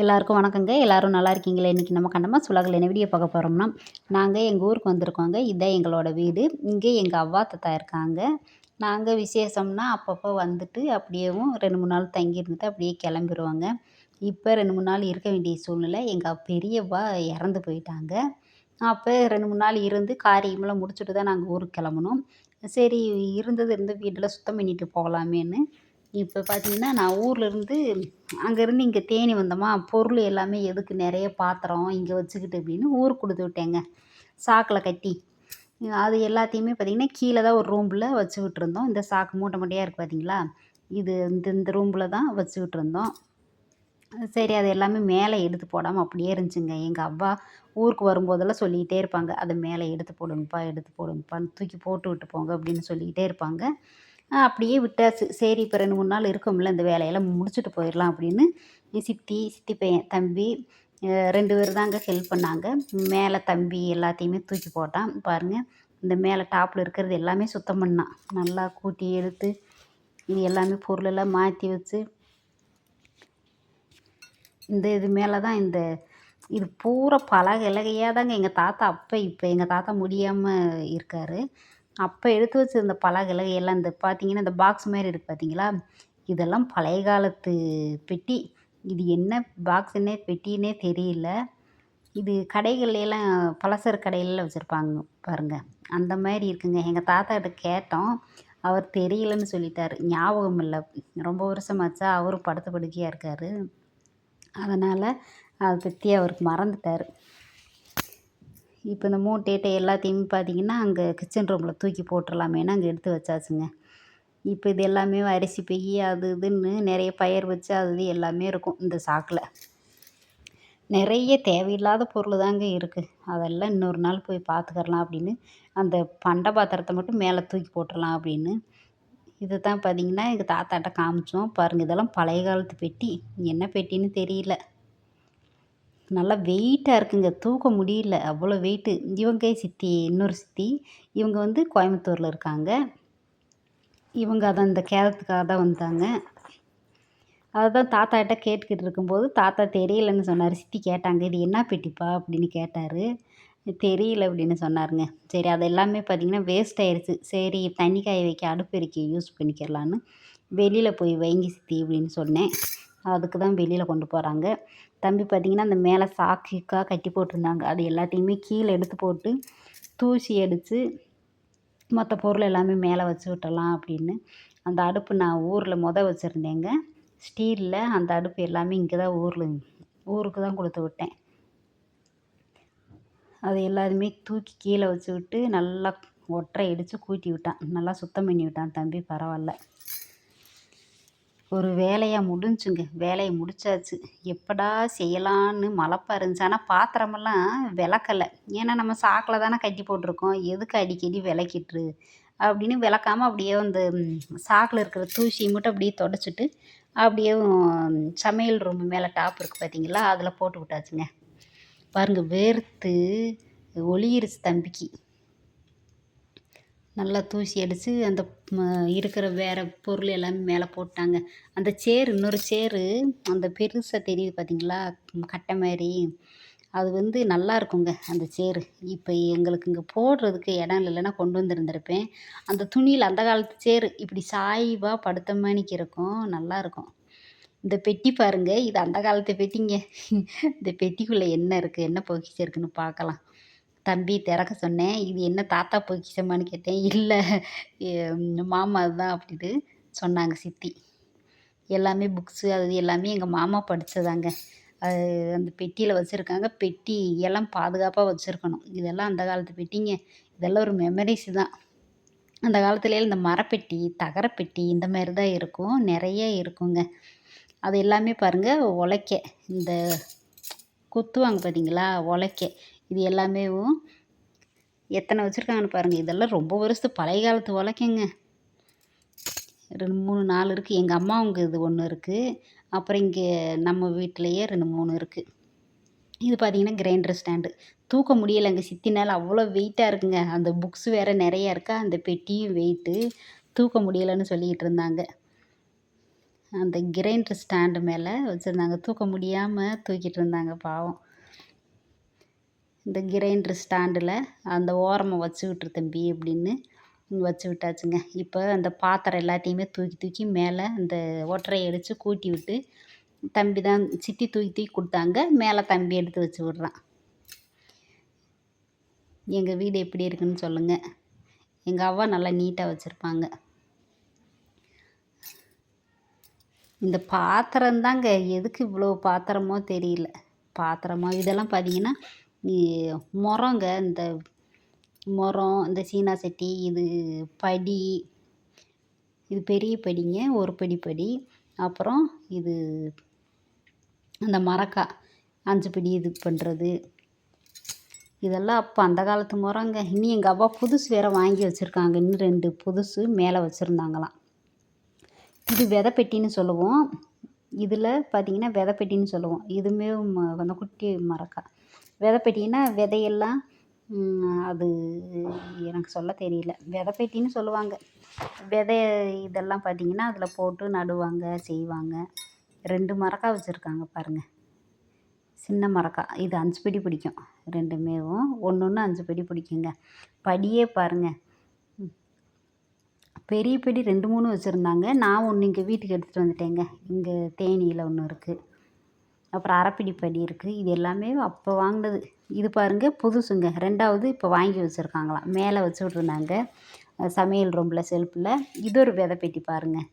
எல்லாருக்கும் வணக்கங்க. எல்லோரும் நல்லா இருக்கீங்களே? இன்றைக்கி நம்ம கண்டமாக சுலகில் என்ன வீடியோ பார்க்க போகிறோம்னா நாங்கள் எங்கள் ஊருக்கு வந்திருக்கோங்க. இதான் எங்களோட வீடு. இங்கே எங்கள் அவ்வா தத்தா இருக்காங்க. நாங்கள் விசேஷம்னா அப்பப்போ வந்துட்டு அப்படியேவும் ரெண்டு மூணு நாள் தங்கியிருந்துட்டு அப்படியே கிளம்பிடுவாங்க இப்போ ரெண்டு மூணு நாள் இருக்க வேண்டிய சூழ்நிலை எங்கள் பெரியவா இறந்து போயிட்டாங்க. அப்போ ரெண்டு மூணு நாள் இருந்து காரியமெல்லாம் முடிச்சுட்டு தான் நாங்கள் ஊருக்கு கிளம்புனோம் சரி இருந்தது இருந்த வீடெல்லாம் சுத்தம் பண்ணிட்டு போகலாமேன்னு இப்போ பார்த்தீங்கன்னா நான் ஊர்லேருந்து அங்கேருந்து இங்கே தேனி வந்தோமா பொருள் எல்லாமே எதுக்கு நிறைய பாத்திரம் இங்கே வச்சுக்கிட்டு அப்படின்னு ஊருக்கு கொடுத்து விட்டேங்க. சாக்கில் கட்டி. அது எல்லாத்தையுமே பார்த்திங்கன்னா கீழே தான் ஒரு ரூமில் வச்சு விட்டுருந்தோம். இந்த சாக்கு மூட்டை மூட்டையாக இருக்குது பார்த்தீங்களா? இது இந்த இந்த ரூமில் தான் வச்சு விட்டுருந்தோம். சரி அது எல்லாமே மேலே எடுத்து போடாமல் அப்படியே இருந்துச்சுங்க. எங்கள் அவ்வா ஊருக்கு வரும்போதெல்லாம் சொல்லிக்கிட்டே இருப்பாங்க அதை மேலே எடுத்து போடுங்கப்பா எடுத்து போடுங்கப்பான்னு தூக்கி போட்டு விட்டு போங்க அப்படின்னு சொல்லிக்கிட்டே இருப்பாங்க. அப்படியே விட்டாச்சு. சரி இப்போ ரெண்டு மூணு நாள் இருக்கும்ல இந்த வேலையெல்லாம் முடிச்சுட்டு போயிடலாம் அப்படின்னு சித்தி சித்தி பையன் தம்பி ரெண்டு பேர் தாங்க ஹெல்ப் பண்ணாங்க. மேலே தம்பி எல்லாத்தையுமே தூக்கி போட்டான். பாருங்கள் இந்த மேலே டாப்பில் இருக்கிறது எல்லாமே சுத்தம் பண்ணான். நல்லா கூட்டி எடுத்து இது எல்லாமே பொருளெல்லாம் மாற்றி வச்சு இந்த இது மேலே தான் இந்த இது பூரா பலகை இலகையாக தாங்க எங்கள் தாத்தா அப்போ இப்போ எங்கள் தாத்தா முடியாமல் இருக்கார். அப்போ எடுத்து வச்சிருந்த பலகை எல்லாம் இந்த பார்த்தீங்கன்னா இந்த பாக்ஸ் மாதிரி இருக்குது பார்த்தீங்களா இதெல்லாம் பழைய காலத்து பெட்டி. இது என்ன பாக்ஸுன்னே பெட்டின்னே தெரியல. இது கடைகள்லாம் பலசர கடையிலலாம் வச்சுருப்பாங்க பாருங்கள் அந்த மாதிரி இருக்குங்க. எங்கள் தாத்தாக்கிட்ட கேட்டோம். அவர் தெரியலன்னு சொல்லிட்டார். ஞாபகம் இல்லை. ரொம்ப வருஷமாச்சா? அவரும் படுத்த படுக்கையாக இருக்கார். அதனால் அதை பற்றி அவருக்கு மறந்துட்டார். இப்போ இந்த மூட்டையிட்ட எல்லாத்தையுமே பார்த்தீங்கன்னா அங்கே கிச்சன் ரூமில் தூக்கி போட்டுடலாமேனு அங்கே எடுத்து வச்சாச்சுங்க. இப்போ இது எல்லாமே அரிசி பெய் அது இதுன்னு நிறைய பயிர் வச்சு அது இது எல்லாமே இருக்கும் இந்த சாக்கில். நிறைய தேவையில்லாத பொருள் தாங்க இருக்குது அதெல்லாம் இன்னொரு நாள் போய் பார்த்துக்கறலாம் அப்படின்னு அந்த பண்டை பாத்திரத்தை மட்டும் மேலே தூக்கி போட்டுடலாம் அப்படின்னு. இது தான் பார்த்தீங்கன்னா எங்கள் தாத்தாட்ட காமிச்சோம். பாருங்கள் இதெல்லாம் பழைய காலத்து பெட்டி. என்ன பெட்டின்னு தெரியல. நல்லா வெயிட்டாக இருக்குங்க. தூக்க முடியல. அவ்வளோ வெயிட்டு இவங்க சித்தி இன்னொரு சித்தி இவங்க வந்து கோயம்புத்தூரில் இருக்காங்க. இவங்க அதை அந்த கேரத்துக்காக தான் வந்தாங்க. அதை தான் தாத்தாகிட்ட கேட்டுக்கிட்டு இருக்கும்போது தாத்தா தெரியலன்னு சொன்னார். சித்தி கேட்டாங்க இது என்ன பெட்டிப்பா? அப்படின்னு கேட்டார். தெரியல அப்படின்னு சொன்னாருங்க. சரி அது எல்லாமே பார்த்திங்கன்னா வேஸ்ட் ஆயிடுச்சு சரி தண்ணி காய வைக்க அடுப்பு எரிக்க யூஸ் பண்ணிக்கிறலான்னு வெளியில் போய் வைங்க சித்தி அப்படின்னு சொன்னேன். அதுக்கு தான் வெளியில் கொண்டு போகிறாங்க தம்பி பார்த்திங்கன்னா அந்த மேலே சாக்குக்காக கட்டி போட்டிருந்தாங்க. அது எல்லாத்தையுமே கீழே எடுத்து போட்டு தூசி அடித்து மற்ற பொருள் எல்லாமே மேலே வச்சு விட்டலாம் அப்படின்னு. அந்த அடுப்பு நான் ஊரில் மொதல் வச்சுருந்தேங்க. ஸ்டீலில் அந்த அடுப்பு எல்லாமே இங்கே தான் ஊரில் ஊருக்கு தான் கொடுத்து விட்டேன். அது எல்லாத்தையுமே தூக்கி கீழே வச்சு விட்டு நல்லா ஒற்றை அடித்து கூட்டி விட்டான். நல்லா சுத்தம் பண்ணி விட்டான் தம்பி பரவாயில்ல. ஒரு வேலையாக முடிஞ்சுங்க. வேலையை முடிச்சாச்சு. எப்படா செய்யலான்னு மலப்பாக இருந்துச்சு. ஆனால் பாத்திரமெல்லாம் விளக்கலை. ஏன்னா நம்ம சாக்கில் தானே கட்டி போட்டிருக்கோம். எதுக்கு அடிக்கடி விளக்கிட்டுரு அப்படின்னு விளக்காமல் அப்படியே அந்த சாக்கில் இருக்கிற தூசி மட்டும் அப்படியே தொடச்சிட்டு அப்படியே சமையல் ரூம் மேலே டாப் இருக்குது பார்த்தீங்களா அதில் போட்டு விட்டாச்சுங்க. பாருங்கள் வேர்த்து ஒளியிருச்சு தம்பிக்கு. நல்லா தூசி அடித்து அந்த இருக்கிற வேறு பொருள் எல்லாமே மேலே போட்டாங்க. அந்த சேர் இன்னொரு சேரு அந்த பெருசாக தெரியுது பார்த்தீங்களா கட்டை மாதிரி அது வந்து நல்லா இருக்குங்க அந்த சேரு. இப்போ எங்களுக்கு இங்கே போடுறதுக்கு இடம் இல்லைன்னா கொண்டு வந்திருந்திருப்பேன். அந்த துணியில் அந்த காலத்து சேரு இப்படி சாய்வாக படுத்த மாணிக்கு இருக்கும் நல்லாயிருக்கும் இந்த பெட்டி பாருங்கள் இது அந்த காலத்து பெட்டிங்க. இந்த பெட்டிக்குள்ளே என்ன இருக்குது என்ன பொக்கிச்சு இருக்குன்னு பார்க்கலாம் தம்பி திறக்க சொன்னேன் இது என்ன தாத்தா பொக்கிஷமானு கேட்டேன். இல்லை மாமா தான் அப்படின்னு சொன்னாங்க சித்தி. எல்லாமே புக்ஸு அது எல்லாமே எங்கள் மாமா படித்ததாங்க அது அந்த பெட்டியில் வச்சுருக்காங்க. பெட்டி எல்லாம் பாதுகாப்பாக வச்சுருக்கணும். இதெல்லாம் அந்த காலத்து பெட்டிங்க. இதெல்லாம் ஒரு மெமரிஸ் தான். அந்த காலத்துலேயே இந்த மரப்பெட்டி தகரப்பெட்டி இந்த மாதிரி தான் இருக்கும். நிறைய இருக்குங்க. அது எல்லாமே பாருங்கள் உலைக்க இந்த குத்துவாங்க பார்த்தீங்களா உழைக்க. இது எல்லாமேவும் எத்தனை வச்சுருக்காங்கன்னு பாருங்கள் இதெல்லாம் ரொம்ப வருஷத்து பழைய காலத்து உலக்கைங்க ரெண்டு மூணு நாலு இருக்குது எங்கள் அம்மாவுங்க இது ஒன்று இருக்குது அப்புறம் இங்கே நம்ம வீட்டிலையே ரெண்டு மூணு இருக்குது இது பார்த்திங்கன்னா கிரைண்டர் ஸ்டாண்டு. தூக்க முடியலைங்க. சித்தினால் அவ்வளோ வெயிட்டாக இருக்குங்க. அந்த புக்ஸ் வேறு நிறையா இருக்கா? அந்த பெட்டியும் வெயிட்டு தூக்க முடியலைன்னு சொல்லிக்கிட்டு இருந்தாங்க. அந்த கிரைண்டர் ஸ்டாண்டு மேலே வச்சுருந்தாங்க. தூக்க முடியாமல் தூக்கிட்டு இருந்தாங்க பாவம். இந்த கிரைண்டர் ஸ்டாண்டில் அந்த ஓரமாக வச்சு விட்ரு தம்பி அப்படின்னு வச்சு விட்டாச்சுங்க. இப்போ அந்த பாத்திரம் எல்லாத்தையுமே தூக்கி தூக்கி மேலே அந்த ஒட்டரையை அடித்து கூட்டி விட்டு தம்பி தான் சித்தி தூக்கி தூக்கி கொடுத்தாங்க. மேலே தம்பி எடுத்து வச்சு விட்றான். எங்கள் வீடு எப்படி இருக்குன்னு சொல்லுங்கள் எங்கள் அவ்வா நல்லா நீட்டாக வச்சுருப்பாங்க. இந்த பாத்திரம் தாங்க எதுக்கு இவ்வளோ பாத்திரமோ தெரியல. பாத்திரமோ இதெல்லாம் பார்த்தீங்கன்னா முறங்க இந்த முறம் இந்த சீனா சட்டி இது படி இது பெரிய படிங்க ஒரு படி படி. அப்புறம் இது அந்த மரக்காய் அஞ்சு படி இது பண்ணுறது இதெல்லாம் அப்போ அந்த காலத்து முறங்க. இனி எங்கள் அப்பா புதுசு வேறு வாங்கி வச்சுருக்காங்க. இன்னும் ரெண்டு புதுசு மேலே வச்சுருந்தாங்களாம். இது விதைப்பெட்டின்னு சொல்லுவோம். இதில் பார்த்தீங்கன்னா விதைப்பெட்டின்னு சொல்லுவோம். இதுவுமே அந்த குட்டி மரக்காய் விதைப்பெட்டின்னா விதையெல்லாம் அது எனக்கு சொல்ல தெரியல. விதைப்பெட்டின்னு சொல்லுவாங்க. விதை இதெல்லாம் பார்த்தீங்கன்னா அதில் போட்டு நடுவாங்க செய்வாங்க. ரெண்டு மரக்கா வச்சுருக்காங்க பாருங்கள் சின்ன மரக்கா. இது அஞ்சு படி பிடிக்கும். ரெண்டுமேவும் ஒன்று ஒன்று அஞ்சு படி பிடிக்குங்க. படியே பாருங்கள் பெரிய பெடி ரெண்டு மூணு வச்சுருந்தாங்க. நான் ஒன்று இங்கே வீட்டுக்கு எடுத்துகிட்டு வந்துட்டேங்க. இங்கே தேனியில் ஒன்று இருக்குது அப்புறம் அரைப்பிடி படி இருக்குது இது எல்லாமே அப்போ வாங்கினது. இது பாருங்கள் புதுசுங்க. ரெண்டாவது இப்போ வாங்கி வச்சுருக்காங்களாம் மேலே வச்சு விட்ருந்தாங்க சமையல் ரூமில் செல்ஃபில். இது ஒரு விதை பெட்டி பாருங்கள்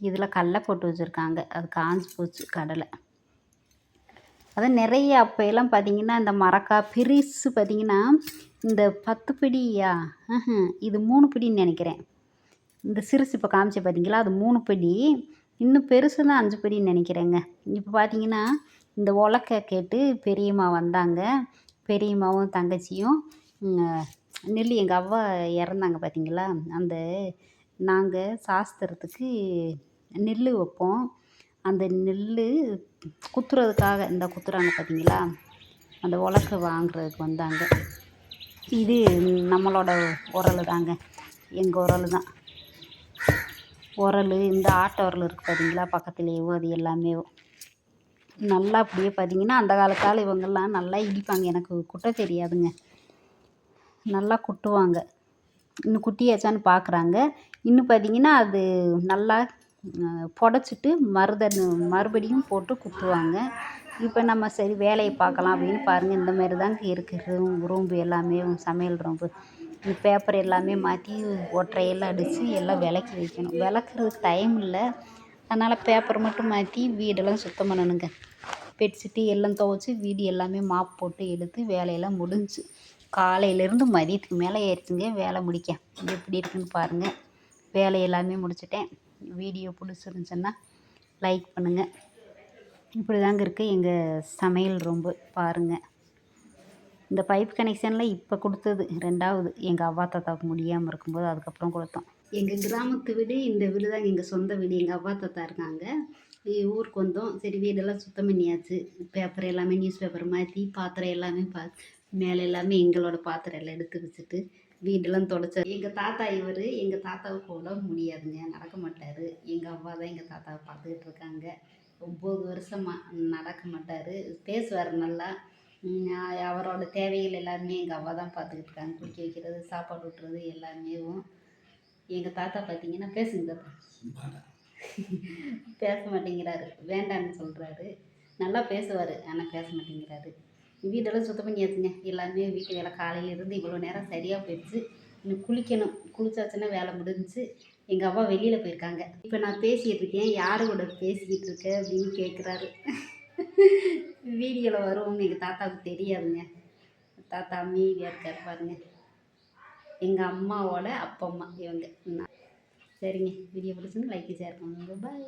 இதில் கடல போட்டு வச்சுருக்காங்க. அது காஞ்சி போச்சு கடலை. அதான் நிறைய அப்போ எல்லாம் பார்த்தீங்கன்னா இந்த மரக்காய் பெருசு பார்த்தீங்கன்னா இந்த பத்து பிடியா? இது மூணு பிடின்னு நினைக்கிறேன். இந்த சிறுசு இப்போ காமிச்ச பார்த்தீங்களா அது மூணு படி. இன்னும் பெருசு தான் அஞ்சு படின்னு நினைக்கிறேங்க. இப்போ பார்த்தீங்கன்னா இந்த உலக்க கேட்டு பெரியம்மா வந்தாங்க. பெரியம்மாவும் தங்கச்சியும் நெல் எங்கள் அவ்வா இறந்தாங்க பார்த்தீங்களா அந்த நாங்கள் சாஸ்திரத்துக்கு நெல் வைப்போம். அந்த நெல் குத்துறதுக்காக இந்த குத்துறாங்க பார்த்தீங்களா அந்த உலக்க வாங்குறதுக்கு வந்தாங்க. இது நம்மளோட உரல் தாங்க எங்கள் உரல் தான் உரல் இந்த ஆட்டு உரல் இருக்குது பார்த்தீங்களா பக்கத்துலேயேவும் அது எல்லாமே நல்லா அப்படியே பார்த்தீங்கன்னா அந்த காலத்தால் இவங்கெல்லாம் நல்லா இடிப்பாங்க. எனக்கு குட்ட தெரியாதுங்க. நல்லா குட்டுவாங்க. இன்னும் குட்டியாச்சான்னு பார்க்குறாங்க இன்னும் பார்த்தீங்கன்னா அது நல்லா புடச்சிட்டு மருதன் மறுபடியும் போட்டு குத்துவாங்க. இப்போ நம்ம சரி வேலையை பார்க்கலாம் அப்படின்னு பாருங்கள் இந்த மாதிரி தாங்க இருக்குது ரூம் ரூம்பு எல்லாமே சமையல் ரூம்பு. பேப்பர் எல்லாமே மாற்றி ஒட்டரையெல்லாம் அடித்து எல்லாம் விளக்கி வைக்கணும். விளக்குறதுக்கு டைம் இல்லை. அதனால் பேப்பர் மட்டும் மாற்றி வீடெல்லாம் சுத்தம் பண்ணணுங்க. பெட்ஷீட்டு எல்லாம் துவச்சி வீடு எல்லாமே மாப் போட்டு எடுத்து வேலையெல்லாம் முடிஞ்சு காலையிலேருந்து மதியத்துக்கு மேலே ஏறிச்சுங்க வேலை முடிக்க. எப்படி இருக்குன்னு பாருங்கள் வேலை எல்லாமே முடிச்சிட்டேன். வீடியோ பிடிச்சிருந்துச்சுன்னா லைக் பண்ணுங்கள் இப்படி தாங்க இருக்குது எங்கள் சமையல் ரொம்ப பாருங்கள் இந்த பைப் கனெக்ஷனில் இப்போ கொடுத்தது. ரெண்டாவது எங்கள் அவ்வா தாத்தாவுக்கு முடியாமல் இருக்கும்போது அதுக்கப்புறம் கொடுத்தோம். எங்கள் கிராமத்து வீடு இந்த வீடு தான் எங்கள் சொந்த வீடு. எங்கள் அவ்வா தாத்தா இருக்காங்க. ஊருக்கு வந்தோம். சரி வீடெல்லாம் சுத்தம் பண்ணியாச்சு. பேப்பர் எல்லாமே நியூஸ் பேப்பர் மாற்றி பாத்திரம் எல்லாமே பா மேலே எல்லாமே எங்களோட பாத்திரம் எல்லாம் எடுத்து வச்சுட்டு வீடெல்லாம் தொடச்சா எங்கள் தாத்தா இவர் எங்கள் தாத்தாவுக்கு உடம்பு முடியாதுங்க. நடக்க மாட்டார். எங்கள் அவ்வா தான் எங்கள் தாத்தாவை பார்த்துக்கிட்டு இருக்காங்க. ஒம்பது வருஷமாக நடக்க மாட்டார். பேசுவார் நல்லா. அவரோட தேவைகள் எல்லாமே எங்கள் அவ்வா தான் பார்த்துக்கிட்டு இருக்காங்க. குளிக்க வைக்கிறது சாப்பாடு ஊட்டுறது எல்லாமேவும் எங்கள் தாத்தா பார்த்தீங்கன்னா பேசுங்க தாத்தா பேச மாட்டேங்கிறாரு. வேண்டான்னு சொல்கிறாரு நல்லா பேசுவார் ஆனால் பேச மாட்டேங்கிறாரு. வீடெல்லாம் சுத்தம் பண்ணியாச்சுங்க. எல்லாமே வீட்டு வேலை காலையிலேருந்து இவ்வளோ நேரம் சரியாக போயிடுச்சு. இன்னும் குளிக்கணும். குளிச்சாச்சுன்னா வேலை முடிஞ்சிச்சு. எங்கள் அவ்வா வெளியில் போயிருக்காங்க. இப்போ நான் பேசிகிட்டு இருக்கேன். யார் கூட பேசிக்கிட்டு இருக்க அப்படின்னு கேட்குறாரு வீடியோவில் வருவோம்னு எங்கள் தாத்தாவுக்கு தெரியாதுங்க. தாத்தா அமைதியாக இருக்கார் பாருங்க. எங்கள் அம்மாவோட அப்பா அம்மா இவங்க. சரிங்க. வீடியோ பிடிச்சிருந்து லைக் ஷேர் பண்ணுங்க. பாய்